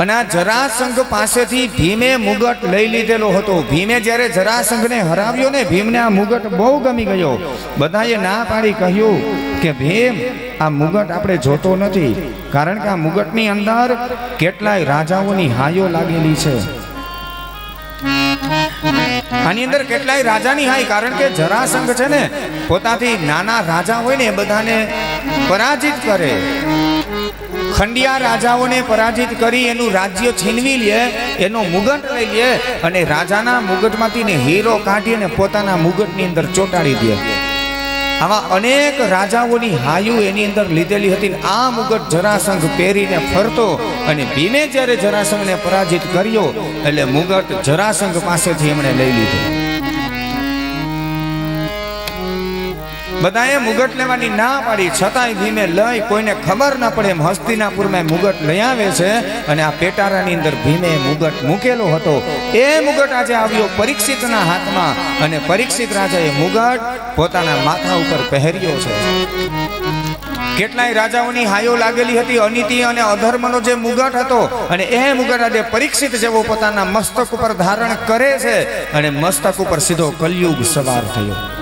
અને આ જરાસંઘ પાસેથી ભીમે મુગટ લઈ લીધેલો હતો. ભીમે જ્યારે જરાસંઘને હરાવ્યો ને ભીમને આ મુગટ બહુ ગમી ગયો. બધાએ ના પાડી કહ્યું કે, ભીમ, આ મુગટ આપણે જોતો નથી. કારણ કે આ મુગટની અંદર કેટલાય રાજાઓની હાયો લાગેલી છે. આની અંદર કેટલાય રાજાની હાય કારણ કે જરાસંઘ છે ને, પોતાથી નાના રાજા હોય ને એ બધાને પરાજિત કરે. ખંડિયા રાજાઓને પરાજિત કરી એનું રાજ્ય છીનવી લે, એનો મુગટ લઈ લે અને રાજાના મુગટમાંથી ને હીરો કાઢી અને પોતાના મુગટની અંદર ચોંટાડી દે. આવા અનેક રાજાઓની હાયુ એની અંદર લીધેલી હતી આ મુગટ જરાસંઘ પહેરીને ફરતો અને ભીમે જ્યારે જરાસંઘને પરાજિત કર્યો, એટલે મુગટ જરાસંઘ પાસેથી એમણે લઈ લીધો. બધાએ મુગટ લેવાની ના પાડી. છતાંય ભીમે લઈ કોઈને ખબર ના પડે એમ હસ્તિનાપુરમાં મુગટ લઈ આવે છે અને આ પેટારાની અંદર ભીમે મુગટ મૂકેલો હતો. એ મુગટ આજે આવ્યો પરીક્ષિતના હાથમાં અને પરીક્ષિત રાજાએ મુગટ પોતાના માથા ઉપર પહેર્યો છે. કેટલાય રાજાઓની હાયો લાગેલી હતી, અનીતિ અને અધર્મનો જે મુગટ હતો અને એ મુગટ આજે પરીક્ષિત જેવો પોતાના મસ્તક ઉપર ધારણ કરે છે અને મસ્તક ઉપર સીધો કલયુગ સવાર થયો.